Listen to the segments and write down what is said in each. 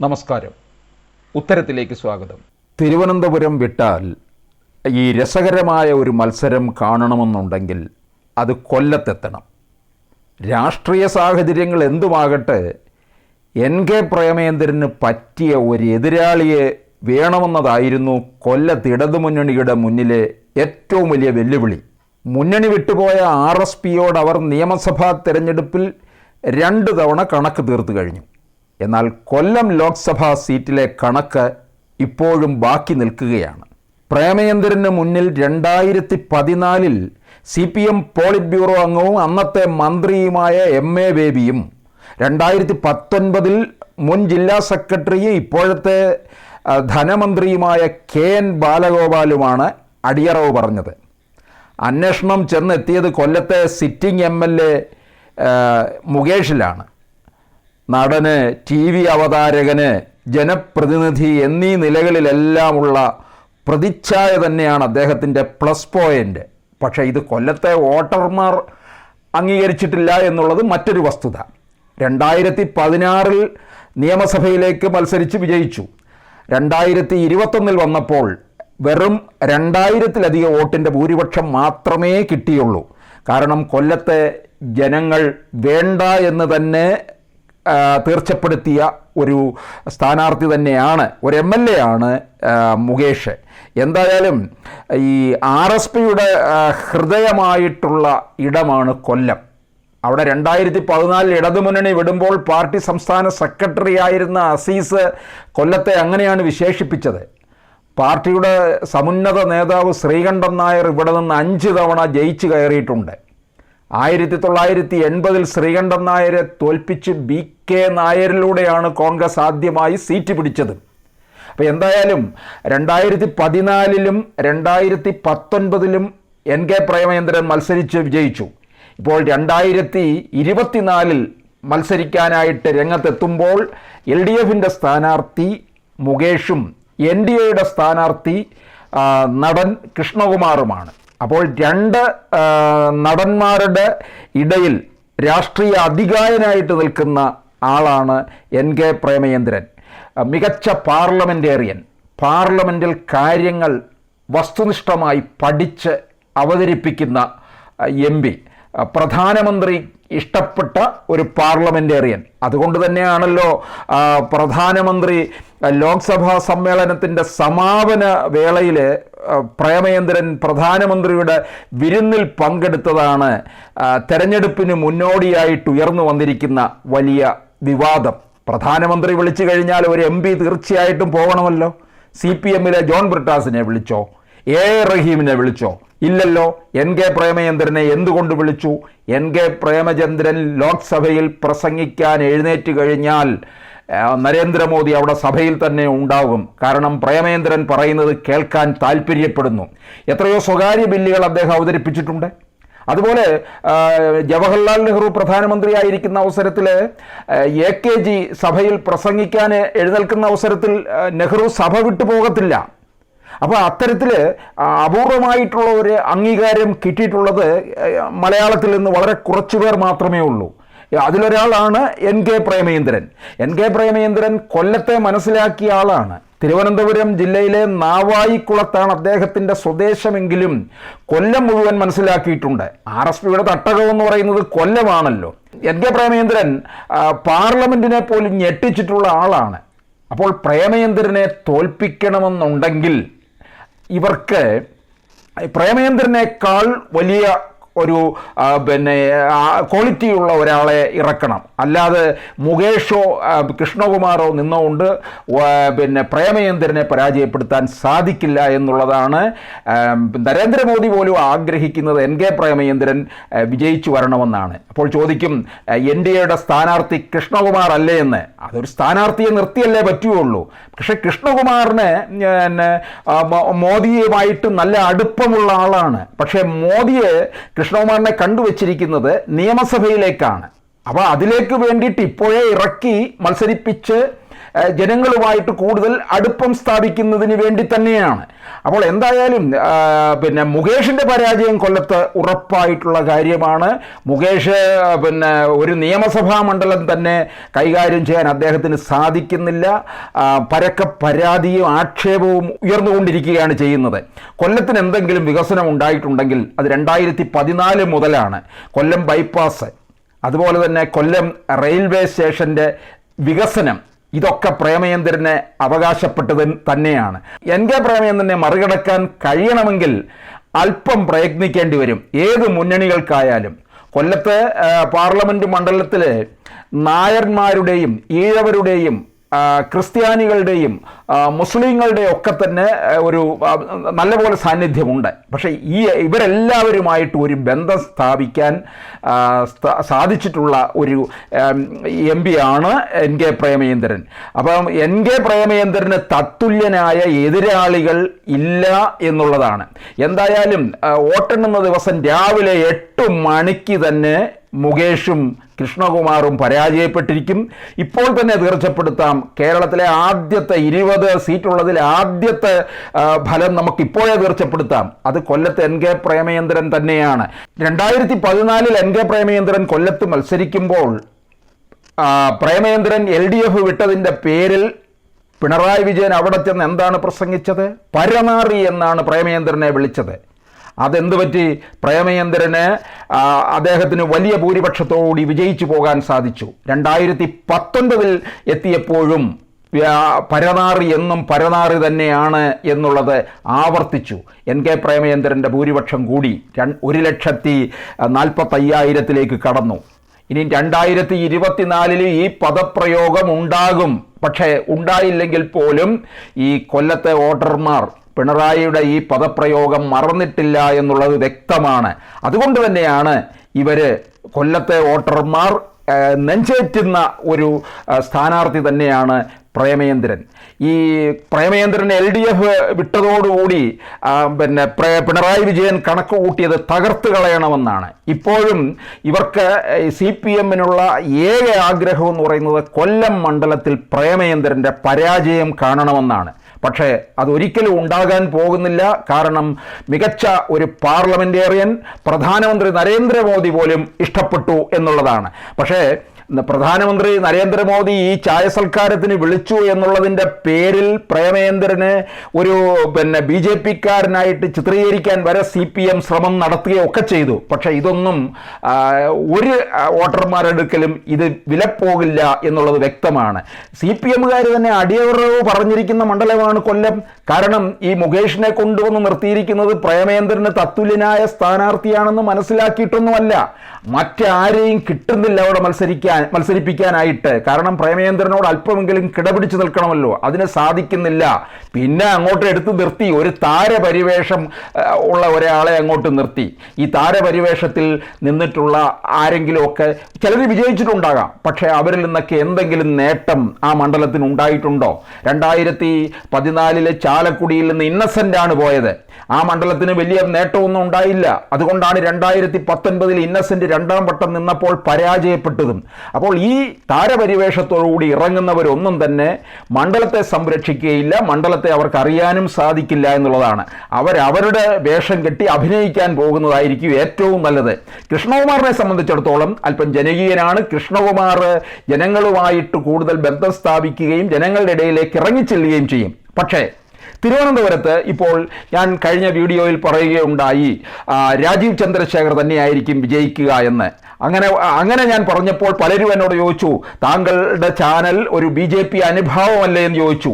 നമസ്കാരം. ഉത്തരത്തിലേക്ക് സ്വാഗതം. തിരുവനന്തപുരം വിട്ടാൽ ഈ രസകരമായ ഒരു മത്സരം കാണണമെന്നുണ്ടെങ്കിൽ അത് കൊല്ലത്തെത്തണം. രാഷ്ട്രീയ സാഹചര്യങ്ങൾ എന്തുമാകട്ടെ എൻ കെ പ്രേമേന്ദ്രന് പറ്റിയ ഒരു എതിരാളിയെ വേണമെന്നതായിരുന്നു കൊല്ലത്ത് ഇടതുമുന്നണിയുടെ മുന്നിലെ ഏറ്റവും വലിയ വെല്ലുവിളി. മുന്നണി വിട്ടുപോയ ആർ എസ് പിയോട് അവർ നിയമസഭാ തെരഞ്ഞെടുപ്പിൽ രണ്ട് തവണ കണക്ക് തീർത്തു കഴിഞ്ഞു. എന്നാൽ കൊല്ലം ലോക്സഭാ സീറ്റിലെ കണക്ക് ഇപ്പോഴും ബാക്കി നിൽക്കുകയാണ്. പ്രേമചന്ദ്രന് മുന്നിൽ രണ്ടായിരത്തി പതിനാലിൽ C P M polit bureau അംഗവും അന്നത്തെ മന്ത്രിയുമായ എം എ ബേബിയും രണ്ടായിരത്തി പത്തൊൻപതിൽ മുൻ ജില്ലാ സെക്രട്ടറിയും ഇപ്പോഴത്തെ ധനമന്ത്രിയുമായ കെ എൻ ബാലഗോപാലുമാണ് അടിയറവ് പറഞ്ഞത്. അന്വേഷണം ചെന്നെത്തിയത് കൊല്ലത്തെ സിറ്റിംഗ് എം എൽ എ മുകേഷിലാണ്. നടന് ടി വി അവതാരകന് ജനപ്രതിനിധി എന്നീ നിലകളിലെല്ലാമുള്ള പ്രതിച്ഛായ തന്നെയാണ് അദ്ദേഹത്തിന്റെ പ്ലസ് പോയിന്റ്. പക്ഷേ ഇത് കൊല്ലത്തെ വോട്ടർമാർ അംഗീകരിച്ചിട്ടില്ല എന്നുള്ളത് മറ്റൊരു വസ്തുത. രണ്ടായിരത്തി പതിനാറിൽ നിയമസഭയിലേക്ക് മത്സരിച്ച് വിജയിച്ചു. രണ്ടായിരത്തി ഇരുപത്തൊന്നിൽ വന്നപ്പോൾ വെറും രണ്ടായിരത്തിലധികം വോട്ടിന്റെ ഭൂരിപക്ഷം മാത്രമേ കിട്ടിയുള്ളൂ. കാരണം കൊല്ലത്തെ ജനങ്ങൾ വേണ്ട എന്ന് തന്നെ തീർച്ചപ്പെടുത്തിയ ഒരു സ്ഥാനാർത്ഥി തന്നെയാണ് ഒരു എം എൽ എ ആണ് മുകേഷ്. എന്തായാലും ഈ ആർ എസ് പിയുടെ ഹൃദയമായിട്ടുള്ള ഇടമാണ് കൊല്ലം. അവിടെ രണ്ടായിരത്തി പതിനാലിൽ ഇടതുമുന്നണി വിടുമ്പോൾ പാർട്ടി സംസ്ഥാന സെക്രട്ടറി ആയിരുന്ന അസീസ് കൊല്ലത്തെ അങ്ങനെയാണ് വിശേഷിപ്പിച്ചത്. പാർട്ടിയുടെ സമുന്നത നേതാവ് ശ്രീകണ്ഠൻ നായർ ഇവിടെ നിന്ന് അഞ്ച് തവണ ജയിച്ചു കയറിയിട്ടുണ്ട്. ആയിരത്തി തൊള്ളായിരത്തി എൺപതിൽ ശ്രീകണ്ഠൻ നായരെ തോൽപ്പിച്ച് ബി കെ നായരിലൂടെയാണ് കോൺഗ്രസ് ആദ്യമായി സീറ്റ് പിടിച്ചത്. അപ്പോൾ എന്തായാലും രണ്ടായിരത്തി പതിനാലിലും രണ്ടായിരത്തി പത്തൊൻപതിലും എൻ കെ പ്രേമചന്ദ്രൻ മത്സരിച്ച് വിജയിച്ചു. ഇപ്പോൾ രണ്ടായിരത്തി ഇരുപത്തിനാലിൽ മത്സരിക്കാനായിട്ട് രംഗത്തെത്തുമ്പോൾ എൽ ഡി എഫിന്റെ സ്ഥാനാർത്ഥി മുകേഷും എൻ ഡി എയുടെ സ്ഥാനാർത്ഥി നടൻ കൃഷ്ണകുമാറുമാണ്. അപ്പോൾ രണ്ട് നടന്മാരുടെ ഇടയിൽ രാഷ്ട്രീയ അധികായനായിട്ട് നിൽക്കുന്ന ആളാണ് എൻ കെ പ്രേമചന്ദ്രൻ. മികച്ച പാർലമെന്റേറിയൻ പാർലമെന്റിൽ കാര്യങ്ങൾ വസ്തുനിഷ്ഠമായി പഠിച്ച് അവതരിപ്പിക്കുന്ന എം പി. പ്രധാനമന്ത്രി ഇഷ്ടപ്പെട്ട ഒരു പാർലമെന്റേറിയൻ അതുകൊണ്ട് തന്നെയാണല്ലോ പ്രധാനമന്ത്രി ലോക്സഭാ സമ്മേളനത്തിന്റെ സമാപന വേളയിൽ ആ, പ്രേമചന്ദ്രൻ പ്രധാനമന്ത്രിയുടെ വിരുന്നിൽ പങ്കെടുത്തതാണ് തെരഞ്ഞെടുപ്പിന് മുന്നോടിയായിട്ട് ഉയർന്നു വന്നിരിക്കുന്ന വലിയ വിവാദം. പ്രധാനമന്ത്രി വിളിച്ചു കഴിഞ്ഞാൽ ഒരു എം പി തീർച്ചയായിട്ടും പോകണമല്ലോ. സി പി എമ്മിലെ ജോൺ ബ്രിട്ടാസിനെ വിളിച്ചോ എ റഹീമിനെ വിളിച്ചോ ഇല്ലല്ലോ. എൻ കെ പ്രേമചന്ദ്രനെ എന്തുകൊണ്ട് വിളിച്ചു? എൻ കെ പ്രേമചന്ദ്രൻ ലോക്സഭയിൽ പ്രസംഗിക്കാൻ എഴുന്നേറ്റ് കഴിഞ്ഞാൽ നരേന്ദ്രമോദി അവിടെ സഭയിൽ തന്നെ ഉണ്ടാകും കാരണം പ്രേമേന്ദ്രൻ പറയുന്നത് കേൾക്കാൻ താല്പര്യപ്പെടുന്നു. എത്രയോ സ്വകാര്യ ബില്ലുകൾ അദ്ദേഹം അവതരിപ്പിച്ചിട്ടുണ്ട്. അതുപോലെ ജവഹർലാൽ നെഹ്റു പ്രധാനമന്ത്രിയായിരിക്കുന്ന അവസരത്തിൽ എ കെ ജി സഭയിൽ പ്രസംഗിക്കാൻ എഴുന്നേൽക്കുന്ന അവസരത്തിൽ നെഹ്റു സഭ വിട്ടു പോകത്തില്ല. അപ്പോൾ അത്തരത്തിൽ അപൂർവമായിട്ടുള്ള ഒരു അംഗീകാരം കിട്ടിയിട്ടുള്ളത് മലയാളത്തിൽ നിന്ന് വളരെ കുറച്ചുപേർ മാത്രമേ ഉള്ളൂ. അതിലൊരാളാണ് N K Premendran N K Premendran കൊല്ലത്തെ മനസ്സിലാക്കിയ ആളാണ്. തിരുവനന്തപുരം ജില്ലയിലെ നാവായിക്കുളത്താണ് അദ്ദേഹത്തിന്റെ സ്വദേശമെങ്കിലും കൊല്ലം മുഴുവൻ മനസ്സിലാക്കിയിട്ടുണ്ട്. ആർ എസ് പിയുടെ തട്ടകം എന്ന് പറയുന്നത് കൊല്ലമാണല്ലോ. എൻ കെ പ്രേമേന്ദ്രൻ പാർലമെന്റിനെ പോലും ഞെട്ടിച്ചിട്ടുള്ള ആളാണ്. അപ്പോൾ പ്രേമേന്ദ്രനെ തോൽപ്പിക്കണമെന്നുണ്ടെങ്കിൽ ഇവർക്ക് പ്രേമേന്ദ്രനേക്കാൾ വലിയ ഒരു പിന്നെ ക്വാളിറ്റിയുള്ള ഒരാളെ ഇറക്കണം. അല്ലാതെ മുകേഷോ കൃഷ്ണകുമാറോ നിന്നുകൊണ്ട് പിന്നെ പ്രേമചന്ദ്രനെ പരാജയപ്പെടുത്താൻ സാധിക്കില്ല എന്നുള്ളതാണ് നരേന്ദ്രമോദി പോലും ആഗ്രഹിക്കുന്നത് എൻ കെ പ്രേമചന്ദ്രൻ വിജയിച്ചു വരണമെന്നാണ്. അപ്പോൾ ചോദിക്കും എൻ ഡി എയുടെ സ്ഥാനാർത്ഥി കൃഷ്ണകുമാർ അല്ലേ എന്ന്. അതൊരു സ്ഥാനാർത്ഥിയെ നിർത്തിയല്ലേ പറ്റുകയുള്ളൂ. പക്ഷെ കൃഷ്ണകുമാറിന് മോദിയുമായിട്ട് നല്ല അടുപ്പമുള്ള ആളാണ്. പക്ഷേ മോദിയെ കൃഷ്ണകുമാറിനെ കണ്ടുവച്ചിരിക്കുന്നത് നിയമസഭയിലേക്കാണ്. അപ്പോൾ അതിലേക്ക് വേണ്ടിയിട്ട് ഇപ്പോഴേ ഇറക്കി മത്സരിപ്പിച്ച് ജനങ്ങളുമായിട്ട് കൂടുതൽ അടുപ്പം സ്ഥാപിക്കുന്നതിന് വേണ്ടി തന്നെയാണ്. അപ്പോൾ എന്തായാലും പിന്നെ മുകേഷിന്റെ പരാജയം കൊല്ലത്ത് ഉറപ്പായിട്ടുള്ള കാര്യമാണ്. മുകേഷ് പിന്നെ ഒരു നിയമസഭാ മണ്ഡലം തന്നെ കൈകാര്യം ചെയ്യാൻ അദ്ദേഹത്തിന് സാധിക്കുന്നില്ല. പരക്ക പരാതിയും ആക്ഷേപവും ഉയർന്നുകൊണ്ടിരിക്കുകയാണ് ചെയ്യുന്നത്. കൊല്ലത്തിന് എന്തെങ്കിലും വികസനം ഉണ്ടായിട്ടുണ്ടെങ്കിൽ അത് രണ്ടായിരത്തി പതിനാല് മുതലാണ്. കൊല്ലം ബൈപ്പാസ്. അതുപോലെ തന്നെ കൊല്ലം റെയിൽവേ സ്റ്റേഷന്റെ വികസനം ഇതൊക്കെ പ്രേമചന്ദ്രന് അവകാശപ്പെട്ടത് തന്നെയാണ്. എൻ കെ പ്രേമചന്ദ്രനെ മറികടക്കാൻ കഴിയണമെങ്കിൽ അല്പം പ്രയത്നിക്കേണ്ടി വരും. ഏത് മുന്നണികൾക്കായാലും. കൊല്ലത്ത് ആ, പാർലമെന്റ് മണ്ഡലത്തിൽ നായന്മാരുടെയും ഈഴവരുടെയും ക്രിസ്ത്യാനികളുടെയും ആ, മുസ്ലിങ്ങളുടെയും ഒക്കെ തന്നെ ഒരു നല്ലപോലെ സാന്നിധ്യമുണ്ട്. പക്ഷേ ഈ ഇവരെല്ലാവരുമായിട്ട് ഒരു ബന്ധം സ്ഥാപിക്കാൻ സാധിച്ചിട്ടുള്ള ഒരു എം പി ആണ് എൻ കെ പ്രേമചന്ദ്രൻ. അപ്പം എൻ കെ പ്രേമചന്ദ്രന് തത്തുല്യനായ എതിരാളികൾ ഇല്ല എന്നുള്ളതാണ്. എന്തായാലും വോട്ടെണ്ണുന്ന ദിവസം രാവിലെ എട്ട് മണിക്ക് തന്നെ മുകേഷും കൃഷ്ണകുമാറും പരാജയപ്പെട്ടിരിക്കും. ഇപ്പോൾ തന്നെ തീർച്ചപ്പെടുത്താം. കേരളത്തിലെ ആദ്യത്തെ ഇരുപത് സീറ്റുള്ളതിൽ ആദ്യത്തെ ഫലം നമുക്ക് ഇപ്പോഴേ തീർച്ചപ്പെടുത്താം. അത് കൊല്ലത്ത് എൻ കെ പ്രേമചന്ദ്രൻ തന്നെയാണ്. രണ്ടായിരത്തി പതിനാലിൽ എൻ കെ പ്രേമചന്ദ്രൻ കൊല്ലത്ത് മത്സരിക്കുമ്പോൾ പ്രേമചന്ദ്രൻ എൽ ഡി എഫ് വിട്ടതിന്റെ പേരിൽ പിണറായി വിജയൻ അവിടെ ചെന്ന് എന്താണ് പ്രസംഗിച്ചത്? പരനാറി എന്നാണ് പ്രേമചന്ദ്രനെ വിളിച്ചത്. അതെന്ത് പറ്റി? പ്രേമചന്ദ്രന് അദ്ദേഹത്തിന് വലിയ ഭൂരിപക്ഷത്തോടുകൂടി വിജയിച്ചു പോകാൻ സാധിച്ചു. രണ്ടായിരത്തി പത്തൊൻപതിൽ എത്തിയപ്പോഴും പരനാറി എന്നും പരനാറി തന്നെയാണ് എന്നുള്ളത് ആവർത്തിച്ചു. എൻ കെ പ്രേമചന്ദ്രന്റെ ഭൂരിപക്ഷം കൂടി ഒരു ലക്ഷത്തി നാൽപ്പത്തയ്യായിരത്തിലേക്ക് കടന്നു. ഇനി രണ്ടായിരത്തി ഇരുപത്തിനാലിൽ ഈ പദപ്രയോഗം ഉണ്ടാകും. പക്ഷേ ഉണ്ടായില്ലെങ്കിൽ പോലും ഈ കൊല്ലത്തെ വോട്ടർമാർ പിണറായിയുടെ ഈ പദപ്രയോഗം മറന്നിട്ടില്ല എന്നുള്ളത് വ്യക്തമാണ്. അതുകൊണ്ട് തന്നെയാണ് ഇവർ കൊല്ലത്തെ വോട്ടർമാർ നെഞ്ചേറ്റുന്ന ഒരു സ്ഥാനാർത്ഥി തന്നെയാണ് പ്രേമേന്ദ്രൻ ഈ പ്രേമേന്ദ്രൻ എൽ ഡി എഫ് വിട്ടതോടുകൂടി പിന്നെ പിണറായി വിജയൻ കണക്ക് കൂട്ടിയത് തകർത്ത് കളയണമെന്നാണ്. ഇപ്പോഴും ഇവർക്ക് സി പി എമ്മിനുള്ള ഏക ആഗ്രഹം എന്ന് പറയുന്നത് കൊല്ലം മണ്ഡലത്തിൽ പ്രേമേന്ദ്രന്റെ പരാജയം കാണണമെന്നാണ്. പക്ഷേ അതൊരിക്കലും ഉണ്ടാകാൻ പോകുന്നില്ല. കാരണം മികച്ച ഒരു പാർലമെന്റേറിയൻ പ്രധാനമന്ത്രി നരേന്ദ്രമോദി പോലും ഇഷ്ടപ്പെട്ടു എന്നുള്ളതാണ്. പക്ഷേ പ്രധാനമന്ത്രി നരേന്ദ്രമോദി ഈ ചായ സൽക്കാരത്തിന് വിളിച്ചു എന്നുള്ളതിന്റെ പേരിൽ പ്രേമേന്ദ്രന് ഒരു പിന്നെ ബി ജെ പിക്കാരനായിട്ട് ചിത്രീകരിക്കാൻ വരെ സി പി എം ശ്രമം നടത്തുകയൊക്കെ ചെയ്തു. പക്ഷേ ഇതൊന്നും ഒരു വോട്ടർമാരെടുക്കലും ഇത് വിലപ്പോകില്ല എന്നുള്ളത് വ്യക്തമാണ്. സി പി എമ്മുകാർ തന്നെ അടിയറവ് പറഞ്ഞിരിക്കുന്ന മണ്ഡലമാണ് കൊല്ലം. കാരണം ഈ മുകേഷിനെ കൊണ്ടുവന്ന് നിർത്തിയിരിക്കുന്നത് പ്രേമേന്ദ്രന് തത്തുല്യനായ സ്ഥാനാർത്ഥിയാണെന്ന് മനസ്സിലാക്കിയിട്ടൊന്നുമല്ല. മറ്റാരെയും കിട്ടുന്നില്ല അവിടെ മത്സരിക്കാൻ. മത്സരിപ്പിക്കാനായിട്ട്. കാരണം പ്രേമേന്ദ്രനോട് അല്പമെങ്കിലും കിടപിടിച്ച് നിൽക്കണമല്ലോ. അതിന് സാധിക്കുന്നില്ല. പിന്നെ അങ്ങോട്ട് എടുത്ത് നിർത്തി. ഒരു താരപരിവേഷം ഉള്ള ഒരാളെ അങ്ങോട്ട് നിർത്തി. ഈ താരപരിവേഷത്തിൽ നിന്നിട്ടുള്ള ആരെങ്കിലുമൊക്കെ ചിലർ വിജയിച്ചിട്ടുണ്ടാകാം. പക്ഷേ അവരിൽ നിന്നൊക്കെ എന്തെങ്കിലും നേട്ടം ആ മണ്ഡലത്തിന് ഉണ്ടായിട്ടുണ്ടോ? രണ്ടായിരത്തി പതിനാലിലെ ചാലക്കുടിയിൽ നിന്ന് ഇന്നസെന്റ് ആണ് പോയത്. ആ മണ്ഡലത്തിന് വലിയ നേട്ടമൊന്നും ഉണ്ടായില്ല. അതുകൊണ്ടാണ് രണ്ടായിരത്തി പത്തൊൻപതിൽ ഇന്നസെന്റ് രണ്ടാം വട്ടം നിന്നപ്പോൾ പരാജയപ്പെട്ടതും. അപ്പോൾ ഈ താരപരിവേഷത്തോടുകൂടി ഇറങ്ങുന്നവരൊന്നും തന്നെ മണ്ഡലത്തെ സംരക്ഷിക്കുകയില്ല മണ്ഡലത്തെ അവർക്കറിയാനും സാധിക്കില്ല എന്നുള്ളതാണ്. അവരവരുടെ വേഷം കെട്ടി അഭിനയിക്കാൻ പോകുന്നതായിരിക്കും ഏറ്റവും നല്ലത്. കൃഷ്ണകുമാറിനെ സംബന്ധിച്ചിടത്തോളം അല്പം ജനകീയനാണ്. കൃഷ്ണകുമാർ ജനങ്ങളുമായിട്ട് കൂടുതൽ ബന്ധം സ്ഥാപിക്കുകയും ജനങ്ങളുടെ ഇടയിലേക്ക് ഇറങ്ങിച്ചെല്ലുകയും ചെയ്യും. പക്ഷേ തിരുവനന്തപുരത്ത് ഇപ്പോൾ ഞാൻ കഴിഞ്ഞ വീഡിയോയിൽ പറയുകയുണ്ടായി രാജീവ് ചന്ദ്രശേഖർ തന്നെയായിരിക്കും വിജയിക്കുക എന്ന്. അങ്ങനെ അങ്ങനെ ഞാൻ പറഞ്ഞപ്പോൾ പലരും എന്നോട് ചോദിച്ചു താങ്കളുടെ ചാനൽ ഒരു ബി ജെ പി അനുഭാവമല്ലേ? എന്ന് ചോദിച്ചു.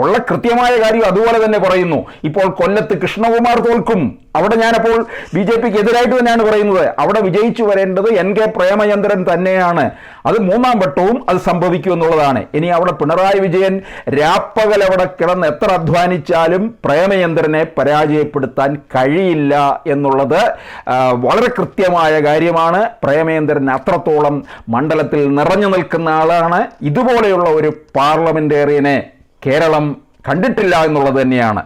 ഉള്ള കൃത്യമായ കാര്യം അതുപോലെ തന്നെ പറയുന്നു. ഇപ്പോൾ കൊല്ലത്ത് കൃഷ്ണകുമാർ തോൽക്കും. അവിടെ ഞാനപ്പോൾ ബി ജെ പിക്ക് എതിരായിട്ട് തന്നെയാണ് പറയുന്നത്. അവിടെ വിജയിച്ചു വരേണ്ടത് എൻ കെ പ്രേമചന്ദ്രൻ തന്നെയാണ്. അത് മൂന്നാം വട്ടവും അത് സംഭവിക്കും എന്നുള്ളതാണ്. ഇനി അവിടെ പിണറായി വിജയൻ രാപ്പകൽ അവിടെ കിടന്ന് എത്ര അധ്വാനിച്ചാലും പ്രേമചന്ദ്രനെ പരാജയപ്പെടുത്താൻ കഴിയില്ല എന്നുള്ളത് വളരെ കൃത്യമായ കാര്യമാണ്. പ്രേമചന്ദ്രൻ അത്രത്തോളം മണ്ഡലത്തിൽ നിറഞ്ഞു നിൽക്കുന്ന ആളാണ്. ഇതുപോലെയുള്ള ഒരു പാർലമെന്റേറിയനെ കേരളം കണ്ടിട്ടില്ല എന്നുള്ളത് തന്നെയാണ്.